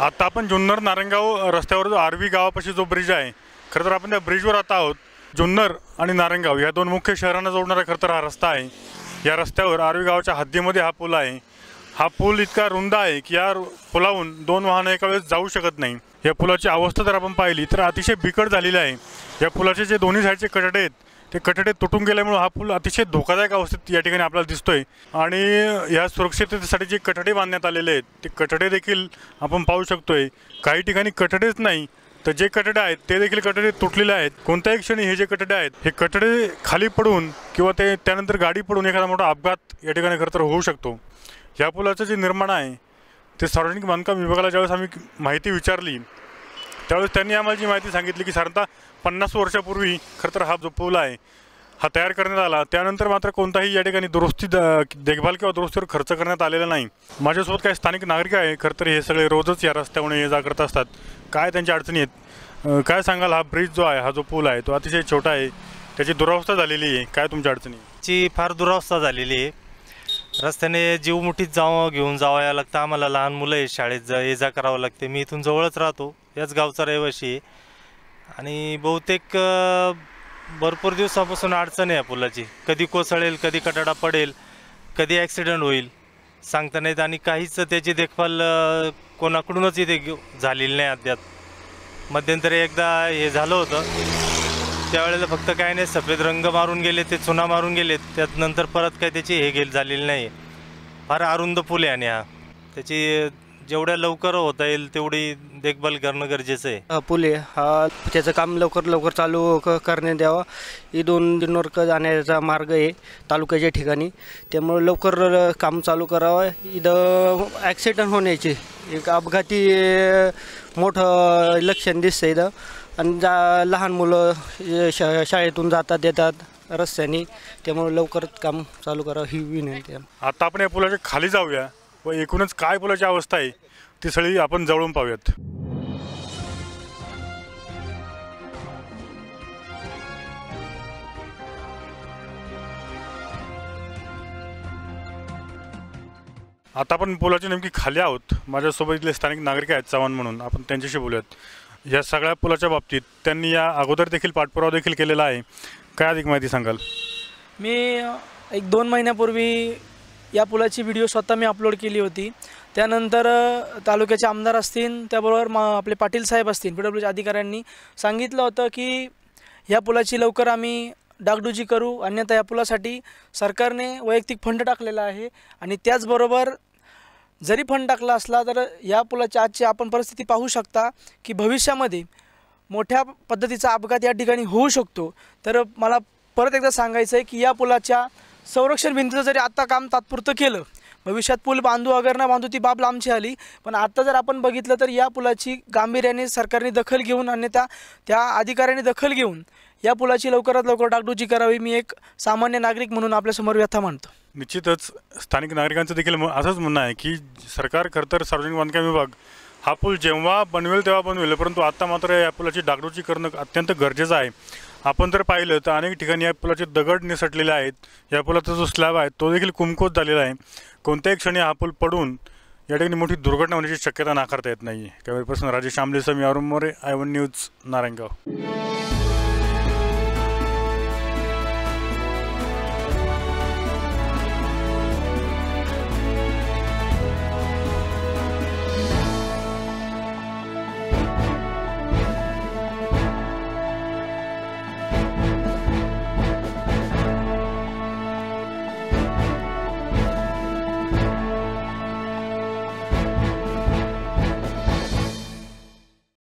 आता आपण जुन्नर नारंगाव रस्त्यावर जो आरवी गावापाशी जो ब्रिज आहे खरं तर आपण त्या ब्रिजवर आता आहोत. जुन्नर आणि नारंगाव या दोन मुख्य शहरांना जोडणारा खरं तर हा रस्ता आहे. या रस्त्यावर आरवी गावाच्या हद्दीमध्ये हा पूल आहे. हा पूल इतका रुंद आहे की या रु- दोन वाहनं एका वेळेस जाऊ शकत नाही. या पुलाची अवस्था जर आपण पाहिली तर अतिशय बिकट झालेली आहे. या पुलाचे जे दोन्ही साईडचे कटडे आहेत ते कठडे तुटून गेल्यामुळे हा पूल अतिशय धोकादायक अवस्थेत या ठिकाणी आपल्याला दिसतोय. आणि या सुरक्षिततेसाठी जे कठडे बांधण्यात आलेले आहेत ते कठडे देखील आपण पाहू शकतोय. काही ठिकाणी कठडेच नाही तर जे कठडे आहेत ते देखील कठडे तुटलेले आहेत. कोणत्याही क्षणी हे जे कठडे आहेत हे कठडे खाली पडून किंवा ते त्यानंतर गाडी पडून एखादा मोठा अपघात या ठिकाणी खरं तर होऊ शकतो. या पुलाचं जे निर्माण आहे ते सार्वजनिक बांधकाम विभागाला ज्यावेळेस आम्ही माहिती विचारली त्यावेळेस त्यांनी आम्हाला जी माहिती सांगितली की साधारणतः पन्नास वर्षापूर्वी खरं तर हा जो पूल आहे हा तयार करण्यात आला. त्यानंतर मात्र कोणताही या ठिकाणी दुरुस्ती द- देखभाल किंवा दुरुस्तीवर खर्च करण्यात आलेला नाही. माझ्यासोबत काही स्थानिक नागरिक आहे खरं तर हे सगळे रोजच या रस्त्यावर ये जा करत असतात. काय त्यांच्या अडचणी आहेत? काय सांगाल? हा ब्रिज जो आहे हा जो पूल आहे तो अतिशय छोटा आहे. त्याची दुरावस्था झालेली आहे. काय तुमच्या अडचणी ची फार दुरावस्था झालेली आहे. रस्त्याने जीव मुठीत जावं घेऊन जावं लागतं. आम्हाला लहान मुलं आहे शाळेत जा ये जा करावं लागते. मी इथून जवळच राहतो याच गावचा रहिवाशी आहे. आणि बहुतेक भरपूर दिवसापासून अडचण आहे पुलाची. कधी कोसळेल कधी कटाडा पडेल कधी ॲक्सिडेंट होईल. सांगता नाहीत आणि काहीच त्याची देखभाल कोणाकडूनच इथे घेऊ- झालेली नाही अद्याप. मध्यंतरी एकदा हे झालं होतं. त्यावेळेला फक्त काय नाही सफेद रंग मारून गेले ते चुना मारून गेले त्यात नंतर परत काय त्याची हे गेल झालेली नाही फार अरुंद पूल आहे आणि हा. त्याची जेवढ्या लवकर होता येईल तेवढी देखभाल करणं गरजेचं आहे. हा आहे. हा त्याचं काम लवकर लवकर चालू क करण्यात ही दोन दिनवर जाण्याचा मार्ग आहे तालुक्याच्या ठिकाणी. त्यामुळे लवकर काम चालू करावं. इथं ॲक्सिडेंट होण्याची एक अपघाती मोठं लक्षण दिसतं इथं. आणि जा लहान मुलं शा शाळेतून जातात येतात रस्त्याने. त्यामुळे लवकरच काम चालू करावं ही विनंती आहे. आता आपण या पुलाच्या खाली जाऊया व एकूणच काय पुलाची अवस्था आहे ती सगळी आपण जवळून पाहूयात. आता आपण पुलाच्या नेमकी खाली आहोत. माझ्यासोबत इथले स्थानिक नागरिक आहेत चव्हाण म्हणून. आपण त्यांच्याशी बोलूयात. या सगळ्या पुलाच्या बाबतीत त्यांनी या अगोदर देखील पाठपुरावा देखील केलेला आहे. काय अधिक माहिती सांगाल? मी एक दोन महिन्यापूर्वी या पुलाची व्हिडिओ स्वतः मी अपलोड केली होती. त्यानंतर तालुक्याचे आमदार असतील त्याबरोबर मा आपले पाटील साहेब असतील पी डब्ल्यूच्या अधिकाऱ्यांनी सांगितलं होतं की या पुलाची लवकर आम्ही डागडुजी करू. अन्यथा या पुलासाठी सरकारने वैयक्तिक फंड टाकलेला आहे आणि त्याचबरोबर जरी फंड टाकला असला तर या पुलाची आजची आपण परिस्थिती पाहू शकता की भविष्यामध्ये मोठ्या पद्धतीचा अपघात या ठिकाणी होऊ शकतो. तर मला परत एकदा सांगायचं आहे की या पुलाच्या संरक्षण भिंतीचं जरी आत्ता काम तात्पुरतं केलं भविष्यात पूल बांधू अगर ना बांधू ती बाब लांबची आली. पण आता जर आपण बघितलं तर या पुलाची गांभीर्याने सरकारने दखल घेऊन अन्यथा त्या अधिकाऱ्यांनी दखल घेऊन या पुलाची लवकरात लवकर डागडुजी करावी. मी एक सामान्य नागरिक म्हणून आपल्यासमोर व्यथा मांडतो. निश्चितच स्थानिक नागरिकांचं देखील म- असंच म्हणणं आहे की सरकार खरं तर सार्वजनिक बांधकाम विभाग हा पूल जेव्हा बनवेल तेव्हा बनवेल परंतु आत्ता मात्र या पुलाची डागडुजी करणं अत्यंत गरजेचं आहे. आपण जर पाहिलं तर अनेक ठिकाणी या पुलाचे दगड निसटलेले आहेत. या पुलाचा जो स्लॅब आहे तो देखील कुमकोत झालेला आहे. कोणत्याही क्षणी हा पूल पडून या ठिकाणी मोठी दुर्घटना होण्याची शक्यता नाकारता येत नाही कॅमेरापर्सन राजेश आमले यावर More I one news Narayangaon.